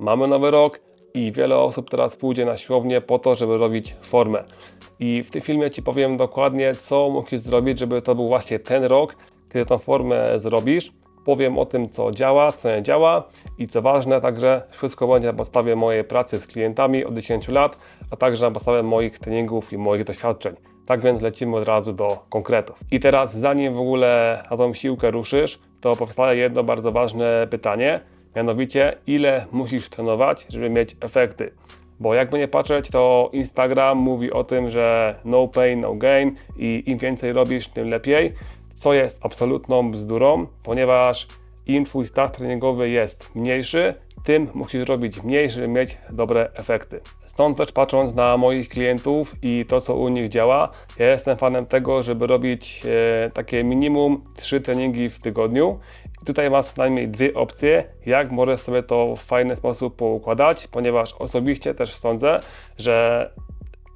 mamy nowy rok i wiele osób teraz pójdzie na siłownię po to, żeby robić formę. I w tym filmie Ci powiem dokładnie, co musisz zrobić, żeby to był właśnie ten rok, kiedy tą formę zrobisz. Powiem o tym, co działa, co nie działa i co ważne, także wszystko będzie na podstawie mojej pracy z klientami od 10 lat, a także na podstawie moich treningów i moich doświadczeń. Tak więc lecimy od razu do konkretów. I teraz, zanim w ogóle na tą siłkę ruszysz, to powstaje jedno bardzo ważne pytanie, mianowicie ile musisz trenować, żeby mieć efekty. Bo jakby nie patrzeć, to Instagram mówi o tym, że no pain, no gain i im więcej robisz, tym lepiej, co jest absolutną bzdurą, ponieważ im twój start treningowy jest mniejszy, tym musisz robić mniej, żeby mieć dobre efekty. Stąd też patrząc na moich klientów i to, co u nich działa, ja jestem fanem tego, żeby robić e, takie minimum 3 treningi w tygodniu. Tutaj masz co najmniej dwie opcje, jak możesz sobie to w fajny sposób poukładać, ponieważ osobiście też sądzę, że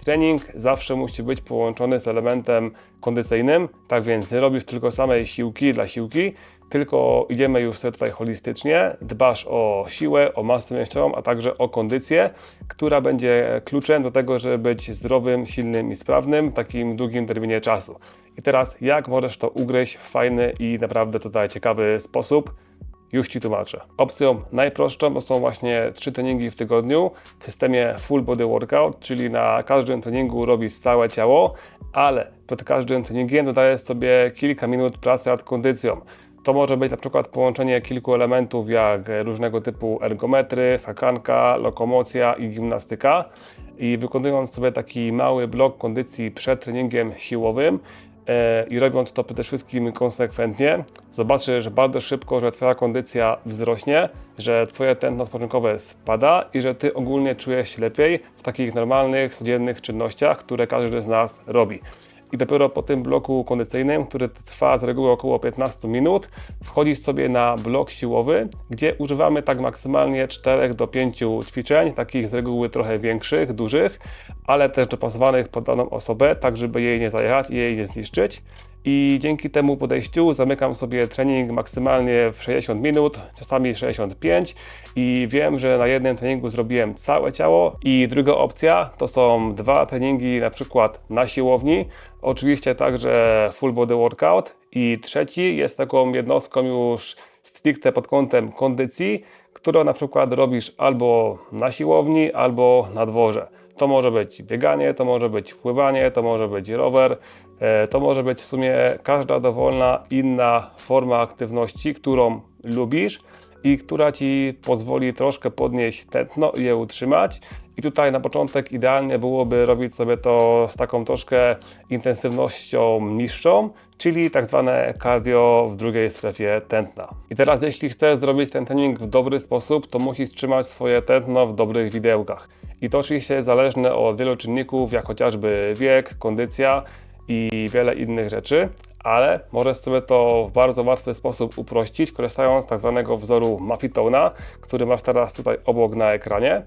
trening zawsze musi być połączony z elementem kondycyjnym, tak więc nie robisz tylko samej siłki dla siłki, tylko idziemy już sobie tutaj holistycznie, dbasz o siłę, o masę mięśniową, a także o kondycję, która będzie kluczem do tego, żeby być zdrowym, silnym i sprawnym w takim długim terminie czasu. I teraz jak możesz to ugryźć w fajny i naprawdę tutaj ciekawy sposób? Już Ci tłumaczę. Opcją najprostszą są właśnie trzy treningi w tygodniu w systemie full body workout, czyli na każdym treningu robisz całe ciało, ale pod każdym treningiem dodajesz sobie kilka minut pracy nad kondycją. To może być na przykład połączenie kilku elementów jak różnego typu ergometry, skakanka, lokomocja i gimnastyka. I wykonując sobie taki mały blok kondycji przed treningiem siłowym, e, i robiąc to przede wszystkim konsekwentnie, zobaczysz bardzo szybko, że Twoja kondycja wzrośnie, że Twoje tętno spoczynkowe spada i że Ty ogólnie czujesz się lepiej w takich normalnych, codziennych czynnościach, które każdy z nas robi. I dopiero po tym bloku kondycyjnym, który trwa z reguły około 15 minut, wchodzisz sobie na blok siłowy, gdzie używamy tak maksymalnie 4 do 5 ćwiczeń, takich z reguły trochę większych, dużych, ale też dopasowanych pod daną osobę, tak żeby jej nie zajechać i jej nie zniszczyć. I dzięki temu podejściu zamykam sobie trening maksymalnie w 60 minut, czasami 65 i wiem, że na jednym treningu zrobiłem całe ciało. I druga opcja to są dwa treningi na przykład na siłowni, oczywiście także full body workout i trzeci jest taką jednostką już stricte pod kątem kondycji, którą na przykład robisz albo na siłowni, albo na dworze. To może być bieganie, to może być pływanie, to może być rower, e, to może być w sumie każda dowolna inna forma aktywności, którą lubisz i która Ci pozwoli troszkę podnieść tętno i je utrzymać. I tutaj na początek idealnie byłoby robić sobie to z taką troszkę intensywnością niższą, czyli tak zwane cardio w drugiej strefie tętna. I teraz jeśli chcesz zrobić ten trening w dobry sposób, to musisz trzymać swoje tętno w dobrych widełkach. I to oczywiście jest zależne od wielu czynników, jak chociażby wiek, kondycja i wiele innych rzeczy, ale możesz sobie to w bardzo łatwy sposób uprościć, korzystając z tak zwanego wzoru Mafitona, który masz teraz tutaj obok na ekranie.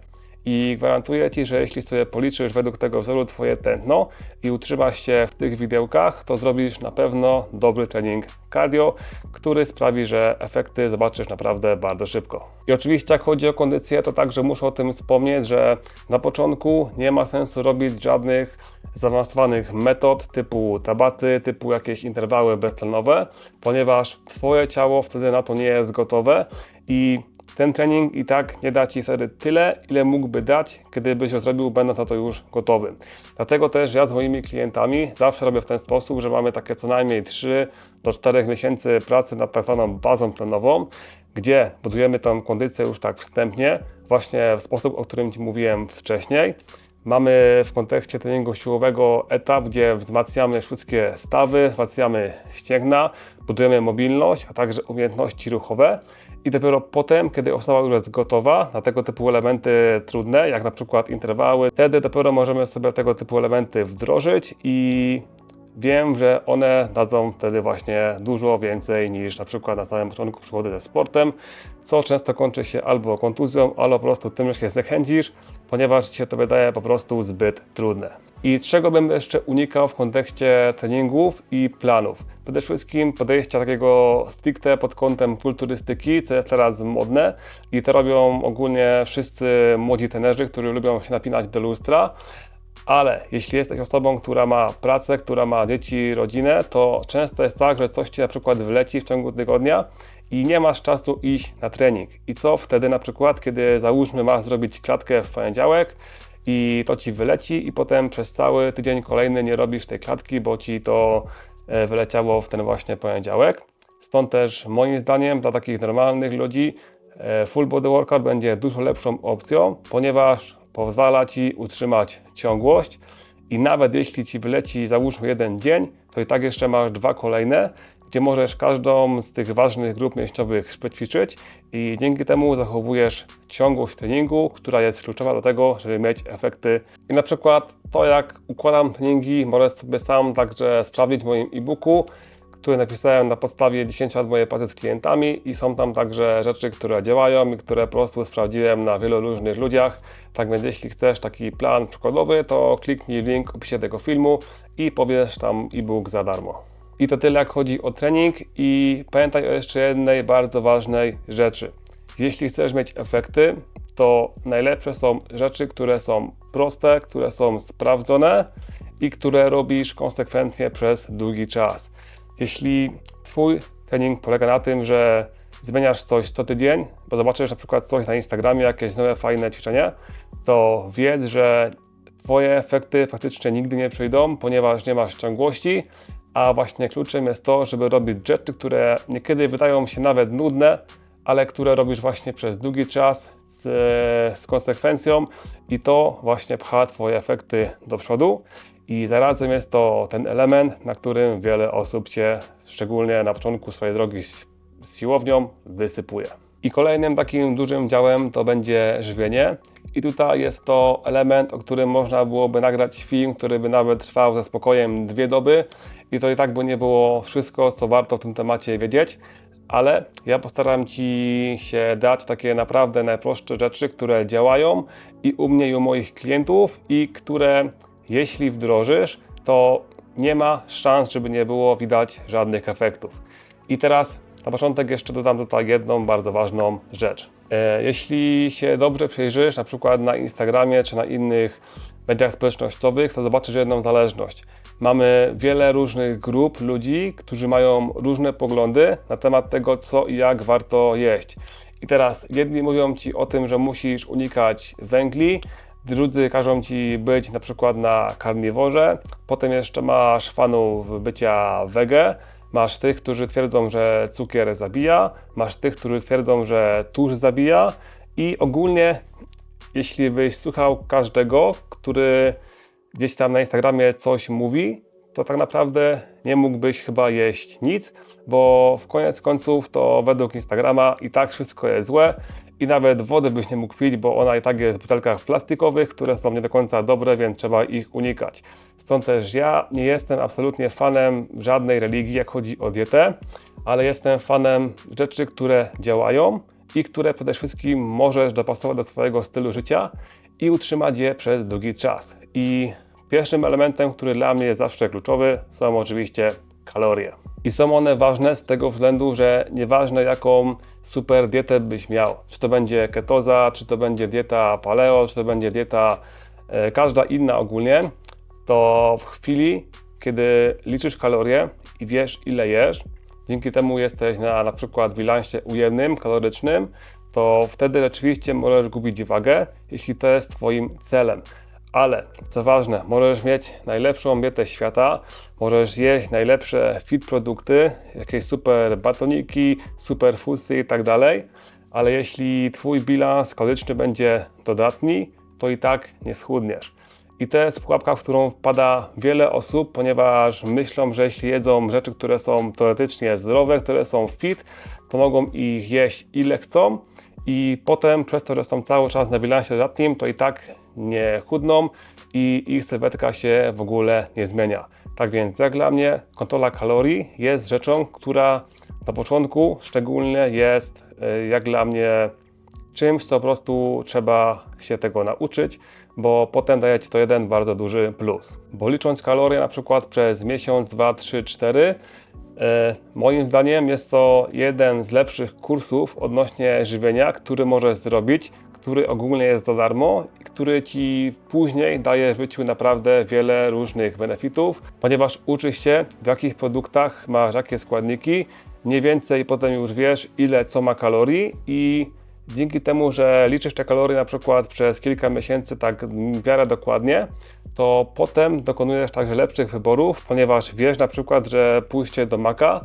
I gwarantuję Ci, że jeśli sobie policzysz według tego wzoru Twoje tętno i utrzymasz się w tych widełkach, to zrobisz na pewno dobry trening cardio, który sprawi, że efekty zobaczysz naprawdę bardzo szybko. I oczywiście jak chodzi o kondycję, to także muszę o tym wspomnieć, że na początku nie ma sensu robić żadnych zaawansowanych metod typu tabaty, typu jakieś interwały beztlenowe, ponieważ Twoje ciało wtedy na to nie jest gotowe i ten trening i tak nie da Ci wtedy tyle, ile mógłby dać, gdybyś go zrobił, będąc na to już gotowym. Dlatego też ja z moimi klientami zawsze robię w ten sposób, że mamy takie co najmniej 3 do 4 miesięcy pracy nad tak zwaną bazą tlenową, gdzie budujemy tą kondycję już tak wstępnie, właśnie w sposób, o którym Ci mówiłem wcześniej. Mamy w kontekście treningu siłowego etap, gdzie wzmacniamy wszystkie stawy, wzmacniamy ścięgna, budujemy mobilność, a także umiejętności ruchowe. I dopiero potem, kiedy osoba już jest gotowa na tego typu elementy trudne, jak na przykład interwały, wtedy dopiero możemy sobie tego typu elementy wdrożyć i wiem, że one dadzą wtedy właśnie dużo więcej niż na przykład na samym początku przygody ze sportem, co często kończy się albo kontuzją, albo po prostu tym, że się zniechęcisz, ponieważ ci się to wydaje po prostu zbyt trudne. I czego bym jeszcze unikał w kontekście treningów i planów? Przede wszystkim podejścia takiego stricte pod kątem kulturystyki, co jest teraz modne i to robią ogólnie wszyscy młodzi trenerzy, którzy lubią się napinać do lustra. Ale jeśli jesteś osobą, która ma pracę, która ma dzieci, rodzinę, to często jest tak, że coś ci na przykład wleci w ciągu tygodnia i nie masz czasu iść na trening. I co wtedy na przykład, kiedy załóżmy masz zrobić klatkę w poniedziałek i to ci wyleci i potem przez cały tydzień kolejny nie robisz tej klatki, bo ci to e, wyleciało w ten właśnie poniedziałek. Stąd też moim zdaniem dla takich normalnych ludzi e, full body workout będzie dużo lepszą opcją, ponieważ pozwala ci utrzymać ciągłość i nawet jeśli ci wyleci załóżmy jeden dzień, to i tak jeszcze masz dwa kolejne, gdzie możesz każdą z tych ważnych grup mięśniowych przećwiczyć i dzięki temu zachowujesz ciągłość treningu, która jest kluczowa do tego, żeby mieć efekty. I na przykład to, jak układam treningi, możesz sobie sam także sprawdzić w moim e-booku, który napisałem na podstawie 10 lat mojej pracy z klientami i są tam także rzeczy, które działają i które po prostu sprawdziłem na wielu różnych ludziach. Tak więc jeśli chcesz taki plan przykładowy, to kliknij link w opisie tego filmu i pobierz tam e-book za darmo. I to tyle jak chodzi o trening i pamiętaj o jeszcze jednej bardzo ważnej rzeczy. Jeśli chcesz mieć efekty, to najlepsze są rzeczy, które są proste, które są sprawdzone i które robisz konsekwentnie przez długi czas. Jeśli Twój trening polega na tym, że zmieniasz coś co tydzień, bo zobaczysz na przykład coś na Instagramie, jakieś nowe fajne ćwiczenie, to wiedz, że Twoje efekty praktycznie nigdy nie przyjdą, ponieważ nie masz ciągłości, a właśnie kluczem jest to, żeby robić rzeczy, które niekiedy wydają się nawet nudne, ale które robisz właśnie przez długi czas z, z konsekwencją i to właśnie pcha Twoje efekty do przodu. I zarazem jest to ten element, na którym wiele osób się, szczególnie na początku swojej drogi z, siłownią, wysypuje. I kolejnym takim dużym działem to będzie żywienie. I tutaj jest to element, o którym można byłoby nagrać film, który by nawet trwał ze spokojem dwie doby. I to i tak by nie było wszystko, co warto w tym temacie wiedzieć. Ale ja postaram Ci się dać takie naprawdę najprostsze rzeczy, które działają i u mnie i u moich klientów i które jeśli wdrożysz, to nie ma szans, żeby nie było widać żadnych efektów. I teraz na początek jeszcze dodam tutaj jedną bardzo ważną rzecz. E, jeśli się dobrze przejrzysz, na przykład na Instagramie czy na innych mediach społecznościowych, to zobaczysz jedną zależność. Mamy wiele różnych grup ludzi, którzy mają różne poglądy na temat tego, co i jak warto jeść. I teraz jedni mówią ci o tym, że musisz unikać węgli, drudzy każą ci być na przykład na karniworze, potem jeszcze masz fanów bycia wege, masz tych, którzy twierdzą, że cukier zabija, masz tych, którzy twierdzą, że tłuszcz zabija i ogólnie jeśli byś słuchał każdego, który gdzieś tam na Instagramie coś mówi, to tak naprawdę nie mógłbyś chyba jeść nic, bo w koniec końców to według Instagrama i tak wszystko jest złe i nawet wody byś nie mógł pić, bo ona i tak jest w butelkach plastikowych, które są nie do końca dobre, więc trzeba ich unikać. Stąd też ja nie jestem absolutnie fanem żadnej religii, jak chodzi o dietę, ale jestem fanem rzeczy, które działają i które przede wszystkim możesz dopasować do swojego stylu życia i utrzymać je przez długi czas. I pierwszym elementem, który dla mnie jest zawsze kluczowy, są oczywiście kalorie. I są one ważne z tego względu, że nieważne jaką super dietę byś miał, czy to będzie ketoza, czy to będzie dieta paleo, czy to będzie dieta e, każda inna ogólnie, to w chwili, kiedy liczysz kalorie i wiesz ile jesz, dzięki temu jesteś na na przykład bilansie ujemnym, kalorycznym, to wtedy rzeczywiście możesz gubić wagę, jeśli to jest Twoim celem. Ale co ważne, możesz mieć najlepszą dietę świata, możesz jeść najlepsze fit produkty, jakieś super batoniki, super fusy i tak dalej, ale jeśli Twój bilans kaloryczny będzie dodatni, to i tak nie schudniesz. I to jest pułapka, w którą wpada wiele osób, ponieważ myślą, że jeśli jedzą rzeczy, które są teoretycznie zdrowe, które są fit, to mogą ich jeść ile chcą i potem przez to, że są cały czas na bilansie dodatnim, to i tak nie chudną i ich sylwetka się w ogóle nie zmienia. Tak więc jak dla mnie kontrola kalorii jest rzeczą, która na początku szczególnie jest y, jak dla mnie czymś, co po prostu trzeba się tego nauczyć, bo potem daje Ci to jeden bardzo duży plus. Bo licząc kalorie na przykład przez miesiąc, dwa, trzy, cztery, e, moim zdaniem jest to jeden z lepszych kursów odnośnie żywienia, który możesz zrobić, który ogólnie jest za darmo i który Ci później daje w życiu naprawdę wiele różnych benefitów, ponieważ uczysz się w jakich produktach masz jakie składniki, mniej więcej potem już wiesz ile co ma kalorii i dzięki temu, że liczysz te kalorie na przykład przez kilka miesięcy tak w miarę dokładnie, to potem dokonujesz także lepszych wyborów, ponieważ wiesz na przykład, że pójście do Maka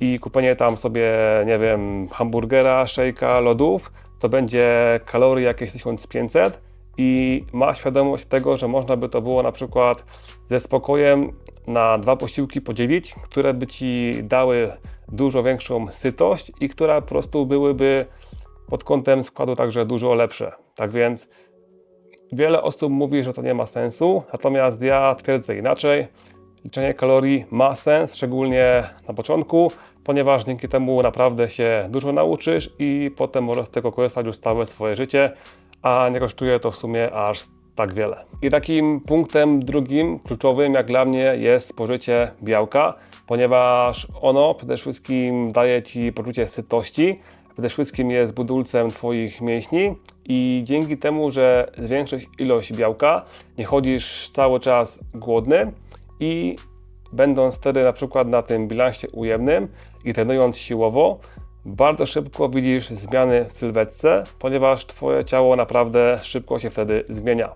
i kupienie tam sobie, nie wiem, hamburgera, szejka, lodów, to będzie kalorii jakieś 1500 i ma świadomość tego, że można by to było na przykład ze spokojem na dwa posiłki podzielić, które by Ci dały dużo większą sytość i które po prostu byłyby pod kątem składu także dużo lepsze. Tak więc wiele osób mówi, że to nie ma sensu, natomiast ja twierdzę inaczej. Liczenie kalorii ma sens, szczególnie na początku, ponieważ dzięki temu naprawdę się dużo nauczysz i potem możesz z tego korzystać już całe swoje życie, a nie kosztuje to w sumie aż tak wiele. I takim punktem drugim, kluczowym jak dla mnie jest spożycie białka, ponieważ ono przede wszystkim daje Ci poczucie sytości, wszystkim jest budulcem Twoich mięśni i dzięki temu, że zwiększysz ilość białka, nie chodzisz cały czas głodny i będąc wtedy na przykład na tym bilansie ujemnym i trenując siłowo, bardzo szybko widzisz zmiany w sylwetce, ponieważ Twoje ciało naprawdę szybko się wtedy zmienia.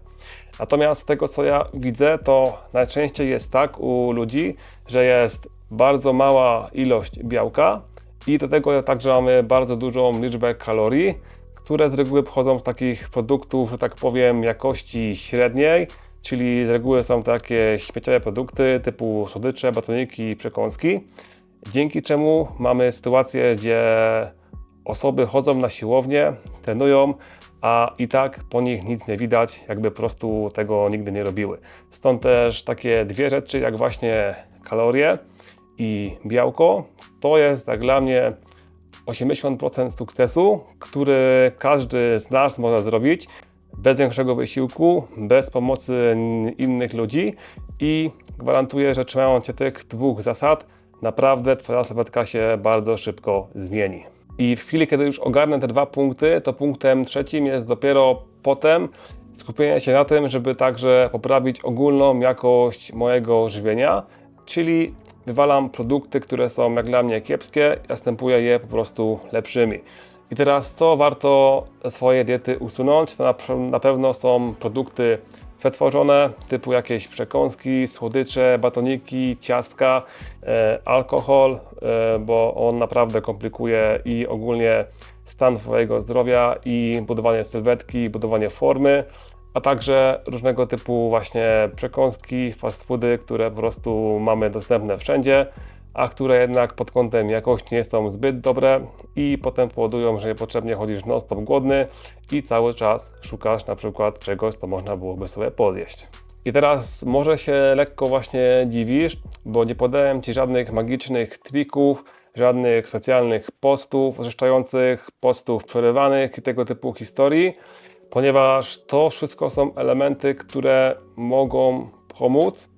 Natomiast z tego co ja widzę, to najczęściej jest tak u ludzi, że jest bardzo mała ilość białka, i do tego także mamy bardzo dużą liczbę kalorii, które z reguły pochodzą z takich produktów, że tak powiem, jakości średniej, czyli z reguły są takie śmieciowe produkty typu słodycze, batoniki przekąski. Dzięki czemu mamy sytuację, gdzie osoby chodzą na siłownię, trenują, a i tak po nich nic nie widać, jakby po prostu tego nigdy nie robiły. Stąd też takie dwie rzeczy, jak właśnie kalorie i białko, to jest jak dla mnie 80% sukcesu, który każdy z nas może zrobić bez większego wysiłku, bez pomocy innych ludzi i gwarantuję, że trzymając się tych dwóch zasad, naprawdę Twoja sylwetka się bardzo szybko zmieni. I w chwili, kiedy już ogarnę te dwa punkty, to punktem trzecim jest dopiero potem skupienie się na tym, żeby także poprawić ogólną jakość mojego żywienia, czyli wywalam produkty, które są jak dla mnie kiepskie, następuję je po prostu lepszymi. I teraz co warto ze swojej diety usunąć? To na, na pewno są produkty przetworzone, typu jakieś przekąski, słodycze, batoniki, ciastka, e, alkohol, e, bo on naprawdę komplikuje i ogólnie stan Twojego zdrowia i budowanie sylwetki, budowanie formy a także różnego typu właśnie przekąski, fast foody, które po prostu mamy dostępne wszędzie, a które jednak pod kątem jakości nie są zbyt dobre i potem powodują, że niepotrzebnie chodzisz non-stop głodny i cały czas szukasz na przykład czegoś, co można byłoby sobie podjeść. I teraz może się lekko właśnie dziwisz, bo nie podałem Ci żadnych magicznych trików, żadnych specjalnych postów oczyszczających, postów przerywanych i tego typu historii ponieważ to wszystko są elementy, które mogą pomóc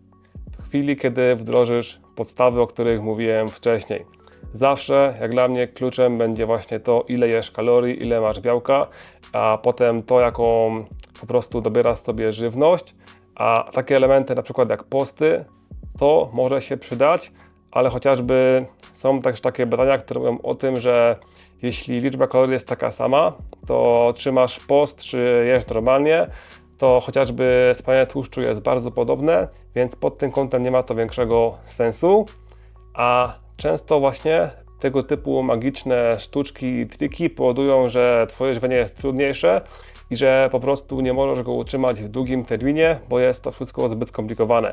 w chwili, kiedy wdrożysz podstawy, o których mówiłem wcześniej. Zawsze, jak dla mnie, kluczem będzie właśnie to, ile jesz kalorii, ile masz białka, a potem to, jaką po prostu dobierasz sobie żywność. A takie elementy, na przykład jak posty, to może się przydać, ale chociażby są też takie badania, które mówią o tym, że jeśli liczba kalorii jest taka sama, to trzymasz post czy jesz normalnie, to chociażby spalanie tłuszczu jest bardzo podobne, więc pod tym kątem nie ma to większego sensu. A często właśnie tego typu magiczne sztuczki i triki powodują, że Twoje żywienie jest trudniejsze i że po prostu nie możesz go utrzymać w długim terminie, bo jest to wszystko zbyt skomplikowane.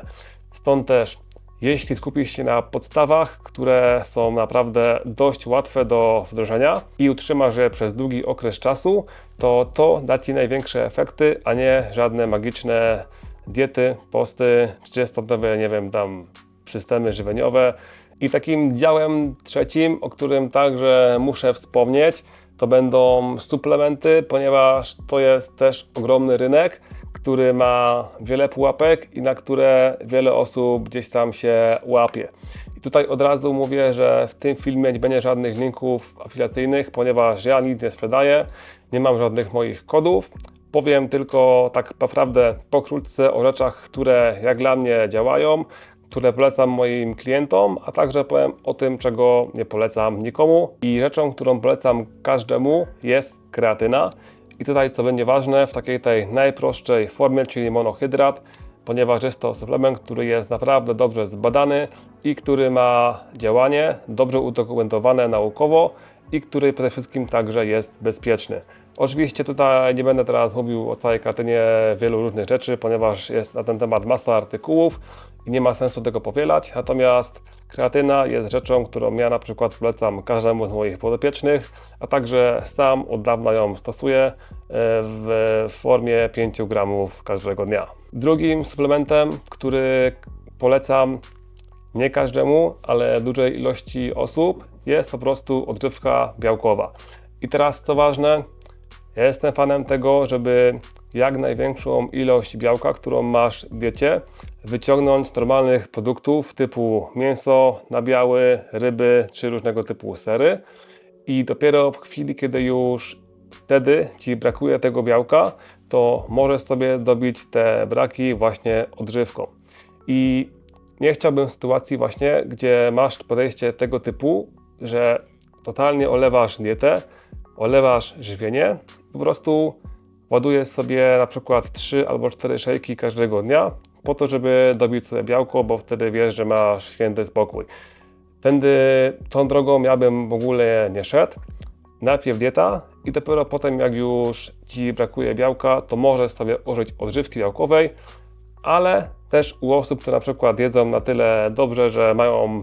Stąd też jeśli skupisz się na podstawach, które są naprawdę dość łatwe do wdrożenia i utrzymasz je przez długi okres czasu, to to da Ci największe efekty, a nie żadne magiczne diety, posty, 30-dniowe, nie wiem, tam systemy żywieniowe. I takim działem trzecim, o którym także muszę wspomnieć, to będą suplementy, ponieważ to jest też ogromny rynek, który ma wiele pułapek i na które wiele osób gdzieś tam się łapie. I tutaj od razu mówię, że w tym filmie nie będzie żadnych linków afiliacyjnych, ponieważ ja nic nie sprzedaję, nie mam żadnych moich kodów. Powiem tylko tak naprawdę pokrótce o rzeczach, które jak dla mnie działają, które polecam moim klientom, a także powiem o tym, czego nie polecam nikomu. I rzeczą, którą polecam każdemu jest kreatyna. I tutaj, co będzie ważne, w takiej tej najprostszej formie, czyli monohydrat, ponieważ jest to suplement, który jest naprawdę dobrze zbadany i który ma działanie dobrze udokumentowane naukowo i który przede wszystkim także jest bezpieczny. Oczywiście tutaj nie będę teraz mówił o całej kreatynie wielu różnych rzeczy, ponieważ jest na ten temat masa artykułów i nie ma sensu tego powielać. Natomiast kreatyna jest rzeczą, którą ja na przykład polecam każdemu z moich podopiecznych, a także sam od dawna ją stosuję e, w formie 5 gramów każdego dnia. Drugim suplementem, który polecam nie każdemu, ale dużej ilości osób, jest po prostu odżywka białkowa. I teraz co ważne, ja jestem fanem tego, żeby jak największą ilość białka, którą masz w diecie, wyciągnąć z normalnych produktów typu mięso, nabiały, ryby czy różnego typu sery. I dopiero w chwili, kiedy już wtedy Ci brakuje tego białka, to możesz sobie dobić te braki właśnie odżywką. I nie chciałbym sytuacji właśnie, gdzie masz podejście tego typu, że totalnie olewasz dietę, olewasz żywienie, po prostu ładujesz sobie na przykład 3 albo 4 szejki każdego dnia, po to, żeby dobić sobie białko, bo wtedy wiesz, że masz święty spokój. Tędy, tą drogą ja bym w ogóle nie szedł. Najpierw dieta i dopiero potem, jak już Ci brakuje białka, to możesz sobie użyć odżywki białkowej, ale też u osób, które na przykład jedzą na tyle dobrze, że mają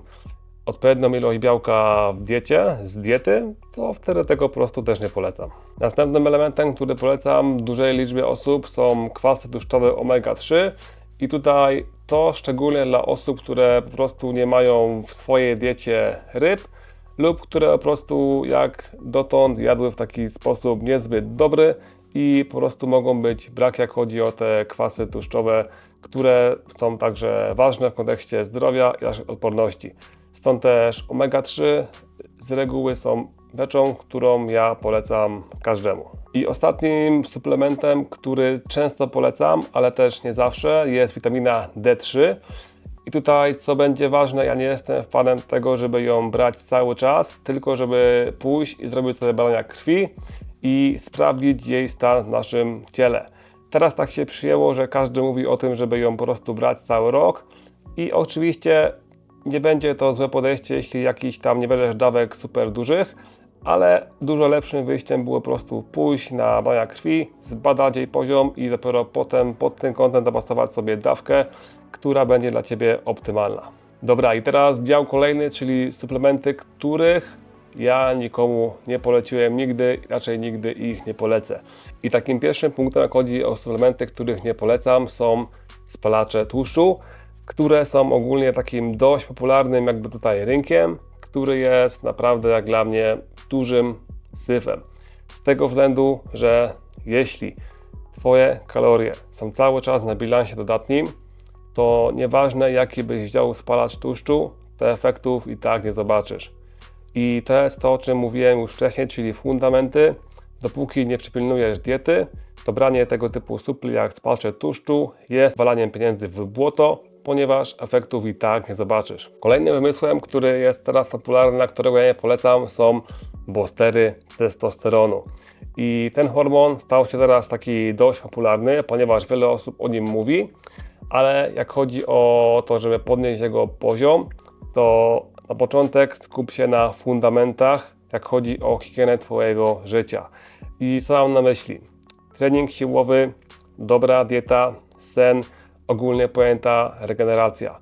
odpowiednią ilość białka w diecie, z diety, to wtedy tego po prostu też nie polecam. Następnym elementem, który polecam dużej liczbie osób są kwasy tłuszczowe omega-3 i tutaj to szczególnie dla osób, które po prostu nie mają w swojej diecie ryb lub które po prostu jak dotąd jadły w taki sposób niezbyt dobry i po prostu mogą być brak jak chodzi o te kwasy tłuszczowe, które są także ważne w kontekście zdrowia i naszej odporności. Stąd też omega-3 z reguły są rzeczą, którą ja polecam każdemu. I ostatnim suplementem, który często polecam, ale też nie zawsze, jest witamina D3. I tutaj, co będzie ważne, ja nie jestem fanem tego, żeby ją brać cały czas, tylko żeby pójść i zrobić sobie badania krwi i sprawdzić jej stan w naszym ciele. Teraz tak się przyjęło, że każdy mówi o tym, żeby ją po prostu brać cały rok. I oczywiście nie będzie to złe podejście, jeśli jakiś tam nie będziesz dawek super dużych, ale dużo lepszym wyjściem było po prostu pójść na badania krwi, zbadać jej poziom i dopiero potem pod tym kątem dopasować sobie dawkę, która będzie dla Ciebie optymalna. Dobra, i teraz dział kolejny, czyli suplementy, których ja nikomu nie poleciłem nigdy, raczej nigdy ich nie polecę. I takim pierwszym punktem, jak chodzi o suplementy, których nie polecam, są spalacze tłuszczu które są ogólnie takim dość popularnym jakby tutaj rynkiem, który jest naprawdę jak dla mnie dużym syfem. Z tego względu, że jeśli Twoje kalorie są cały czas na bilansie dodatnim, to nieważne jaki byś wziął spalacz tłuszczu, to efektów i tak nie zobaczysz. I to jest to, o czym mówiłem już wcześniej, czyli fundamenty. Dopóki nie przypilnujesz diety, to branie tego typu supli jak spalacze tłuszczu jest walaniem pieniędzy w błoto, ponieważ efektów i tak nie zobaczysz. Kolejnym wymysłem, który jest teraz popularny, na którego ja nie polecam, są boostery testosteronu. I ten hormon stał się teraz taki dość popularny, ponieważ wiele osób o nim mówi, ale jak chodzi o to, żeby podnieść jego poziom, to na początek skup się na fundamentach, jak chodzi o higienę Twojego życia. I co mam na myśli? Trening siłowy, dobra dieta, sen, ogólnie pojęta regeneracja.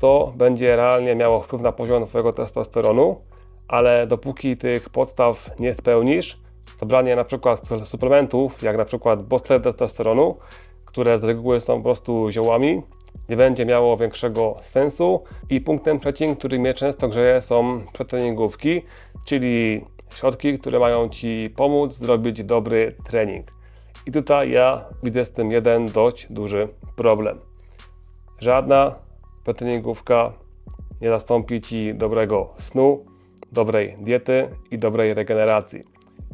To będzie realnie miało wpływ na poziom Twojego testosteronu, ale dopóki tych podstaw nie spełnisz, to branie na przykład suplementów, jak na przykład booster testosteronu, które z reguły są po prostu ziołami, nie będzie miało większego sensu. I punktem trzecim, który mnie często grzeje, są przetreningówki, czyli środki, które mają Ci pomóc zrobić dobry trening. I tutaj ja widzę z tym jeden dość duży problem. Żadna przetreningówka nie zastąpi Ci dobrego snu, dobrej diety i dobrej regeneracji.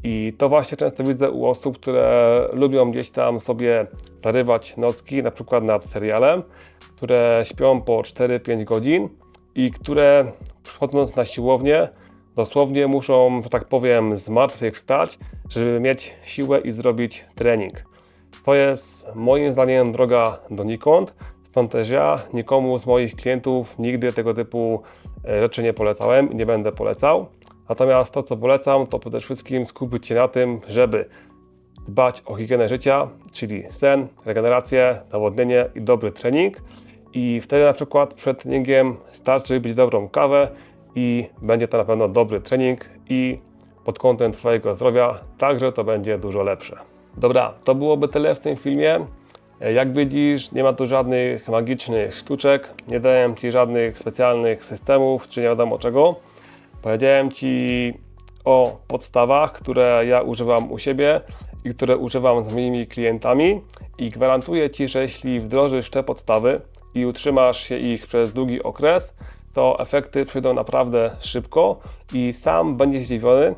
I to właśnie często widzę u osób, które lubią gdzieś tam sobie zarywać nocki, na przykład nad serialem, które śpią po 4-5 godzin i które przychodząc na siłownię dosłownie muszą, że tak powiem, z martwych wstać, żeby mieć siłę i zrobić trening. To jest moim zdaniem droga donikąd, stąd też ja nikomu z moich klientów nigdy tego typu e, rzeczy nie polecałem i nie będę polecał. Natomiast to, co polecam, to przede wszystkim skupić się na tym, żeby dbać o higienę życia, czyli sen, regenerację, nawodnienie i dobry trening. I wtedy na przykład przed treningiem starczy wypić dobrą kawę i będzie to na pewno dobry trening i pod kątem Twojego zdrowia także to będzie dużo lepsze. Dobra, to byłoby tyle w tym filmie. Jak widzisz, nie ma tu żadnych magicznych sztuczek, nie dałem Ci żadnych specjalnych systemów, czy nie wiadomo czego. Powiedziałem Ci o podstawach, które ja używam u siebie i które używam z moimi klientami i gwarantuję Ci, że jeśli wdrożysz te podstawy i utrzymasz się ich przez długi okres, to efekty przyjdą naprawdę szybko i sam będziesz zdziwiony,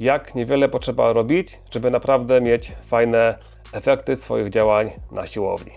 jak niewiele potrzeba robić, żeby naprawdę mieć fajne efekty swoich działań na siłowni.